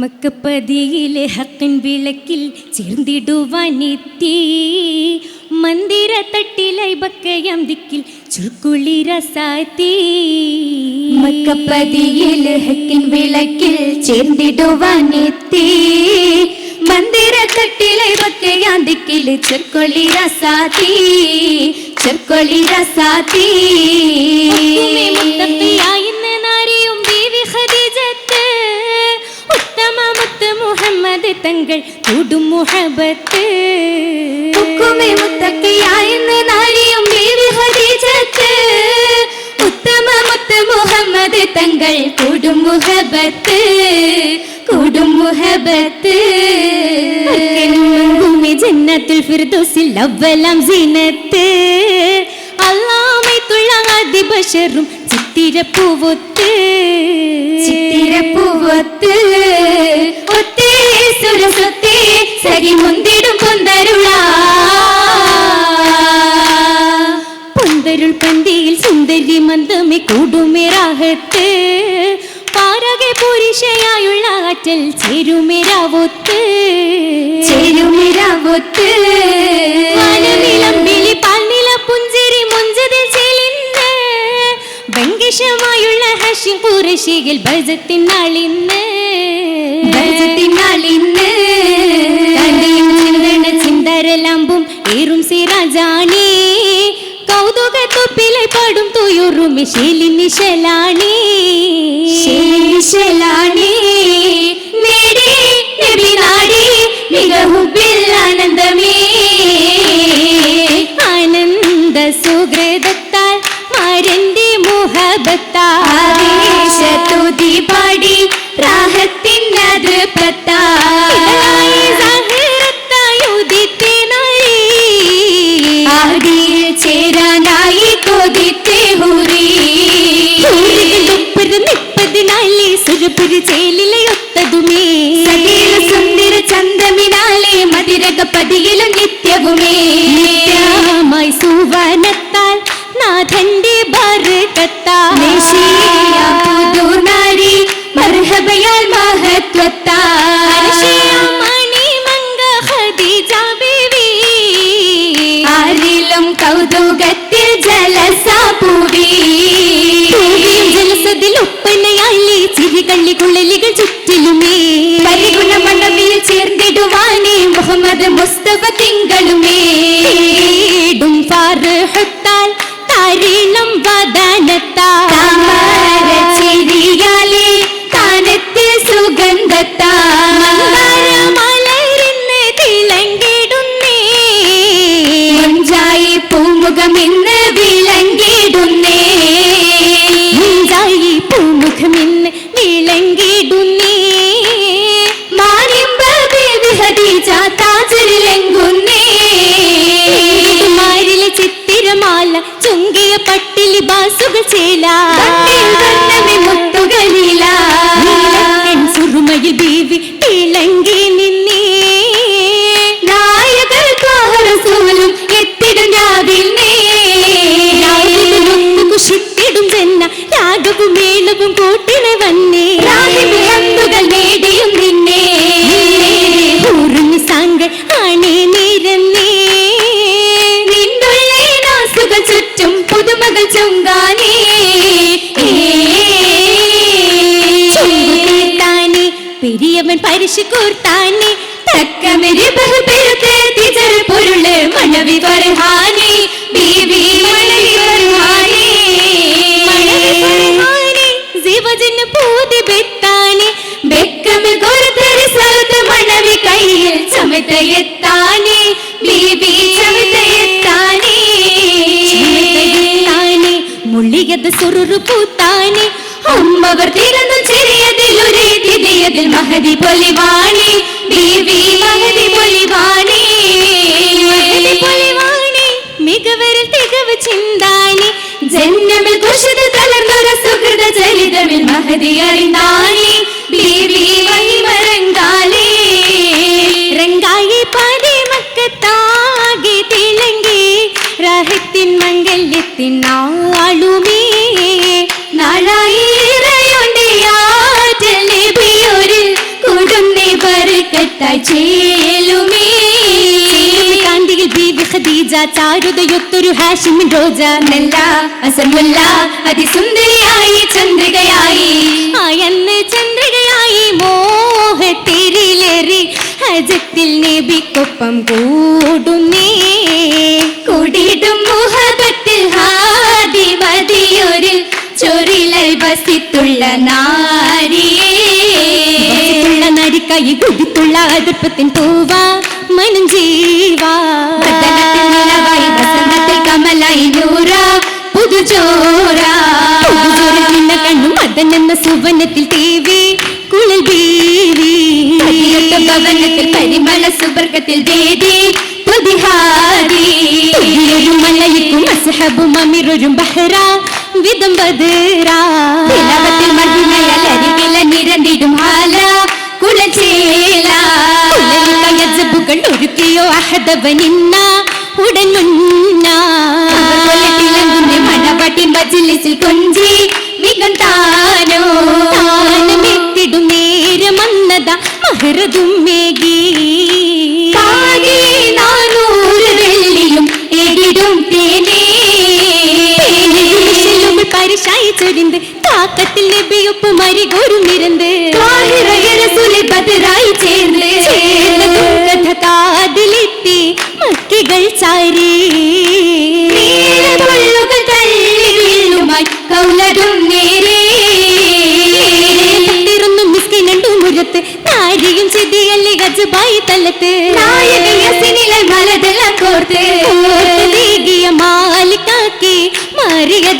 മക്കപ്പതിയിലെ ഹക്കൻ വിളക്കിൽ ചേർന്നിടുവാനെത്തി മന്ദിര തട്ടിലായി ബക്കയം ദിക്കിൽ ചുരുക്കുളിര രസാത്തി. മക്കപ്പതിയിൽ ഹക്കിൻ വിളക്കിൽ ചേർന്നിടുവാനെത്തി മന്ദിര തട്ടിലെ ദിക്കിൽ ചുരുക്കുളി രസാത്തി. ചുരുക്കുളി രസാത്തി. മുഹമ്മദ് തങ്ങൾ കൂടും മുഹബത്ത്. മുത്തക്കയായെന്ന് നാരിയും ഉത്തമ മുത്ത് മുഹമ്മദ് തങ്ങൾ കൂടും മുഹബത്ത്. കൂടും മുഹബത്ത്. ജന്നത്തുൽ ഫിർദൗസിൽ അവലാം സീനത്ത്. അല്ലാമൈത്തുള്ള ആദിബശറും ചിത്തിരപ്പൂവൊത്ത്. ചിത്തിരപ്പൂവത്ത്. ഒത്തേ സുരസൊത്തേ സരി മുന്തിടും പൊന്തരുള. പൊന്തരുൾ പന്തിയിൽ സുന്ദരി മന്ദമി കൂടുമിറാഹത്ത് പാരകെ പുരുഷയായുള്ള ആറ്റൽ ചെരുമിരാവൊത്ത് ചെരുമിരാവൊത്ത് മനമിളമ്പിളി പാൽനില പുഞ്ചിരി മുഞ്ചതിൽ ചെലിന്ന്. വെങ്കിഷമായുള്ള ഹഷിം കുറശിയിൽ ബജത്തിൻ നാളിന്ന് ബജത്തിനാലിന്ന് തന്റെയും ചിന്തണ ചിന്തരലാമ്പും ഏറും സിറാജാണി. കൗതുക തൊപ്പിലെ പാടും തുയുറുമി ശേലി നിശലാണി. ശേഷലാണി നേടി നിപ്പതിനാലേ സുരപുരി ചേലിലയൊത്തതുമേ. സകല സുന്ദര ചന്ദ്രമിനാലെ മതിരക പതിയിലും നിത്യവുമേ. നിത്യമായി സുവനത്താൽ നാഥന്റെ ബർക്കത്താൽ ചുറ്റിലുമേ. പരിഗുണ മണവിൽ ചേർന്നിടുവാനേ മുഹമ്മദ് മുസ്തഫ തിങ്കളുമേ ും. ഫർഹത്താൽ താരീണം വദനത്താൽ. ചിരിയാലേ താനത്തിൽ സുഗന്ധത്താൽ. മലരിന്ന് തിളങ്ങിടുന്നേ. പൂമുഖമിന്ന് ಚುಂಗಿಯ ಪಟ್ಟಿಲಿ ಬಾಸುಗ ಚೀಲ ಮುತ್ತುಗಲೀಲ മണവി വർഹാനി ബീവി മണവി വർഹാനി ജീവജന് പൂതി ബെത്താനി ബെക്കമിൽ ഗുരുതര സൗത്ത് മണവി കയ്യിൽ ചമതയെത്താനേ ബീവി ചമതയെത്താനേ താനേ മുള്ളിയത് സുറുറു പൂത്താനേ. തിരിയതിൽ മഹതി പൊലിവാണി. പൊലിവാണി. പൊലിവാണി. മികവരിൽ ചിന്താനേ ജന്മമിൽ കുശിത തളർന്നൊരു സുഹൃത ചരിതമിൽ മഹതി അറിഞ്ഞാണി. കെട്ടായി ചാരുതയൊത്തൊരു ഹാഷിമിൻ റോജ. നല്ല അസമുല്ല അതിസുന്ദരിയായി ചന്ദ്രികയായി. അയന്ന് ചന്ദ്രികയായി മോഹത്തിരിലേറി. ഹജത്തിൽ നബിക്കൊപ്പം കൂടുന്നേ. കൂടിയിടും മോഹത്തിൽ ഹാദിമതിയൊരു ചൊരിലൽ വസിത്തുള്ള നാ നരിക്കായി കുതിത്തുള്ള അതിർപ്പത്തിൻ പൂവ മനം ജീവാ കമലായി നൂറ പുതുചോര നിന്ന കണ്ണു കണ്ണും എന്ന സുവനത്തിൽ തേവി കുളിൽ ബീവി ഭവനത്തിൽ പരിമള സുവർഗത്തിൽ ദേവി പുതിഹാരി മലയിക്കും അസഹബും അമിറൊരും ബഹ്റ വിധം ബദറാ അയ്യോ അഹദബനിന്ന ഉടനുന്ന മണപാട്ടി മജിലിസിൽ കൊഞ്ചി മികം താനോ. താനമെത്തിടും നേരം അന്നത മഹൃതും മേകി നാനൂറ് വെള്ളിയും എകിടും തേനേ. പരിശായി ചൊരിന്ത് കാക്കത്തിൽ നബിയൊപ്പം അരികോരും ഇരുന്ന് ബദറായി നാരിയും ചിതിയല്ലേ ഗജബായി തലത്ത്. നായകൻ യസിനിലെ മലതെല്ലാം കോർത്ത്. ീകിയ മാലിക്കാക്കി മാറിയ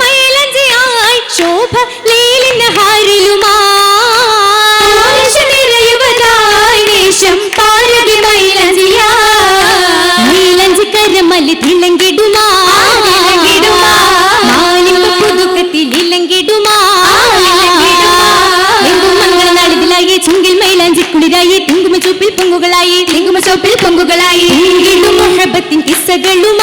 മൈലാഞ്ചിയായി ശോഭ ലീലിന ഹാരിലുമാ നിറയുവതായി വേഷം പാരതി മൈലജിയാ മൈലാഞ്ചി കരമല്ലി തിളങ്കിടുമാ കുളിരായി തിങ്കുമ ചൂപ്പിൽ പൊങ്ങുകളായി തിങ്കുമ ചോപ്പിൽ പൊങ്കുകളായി. തിങ്കിടും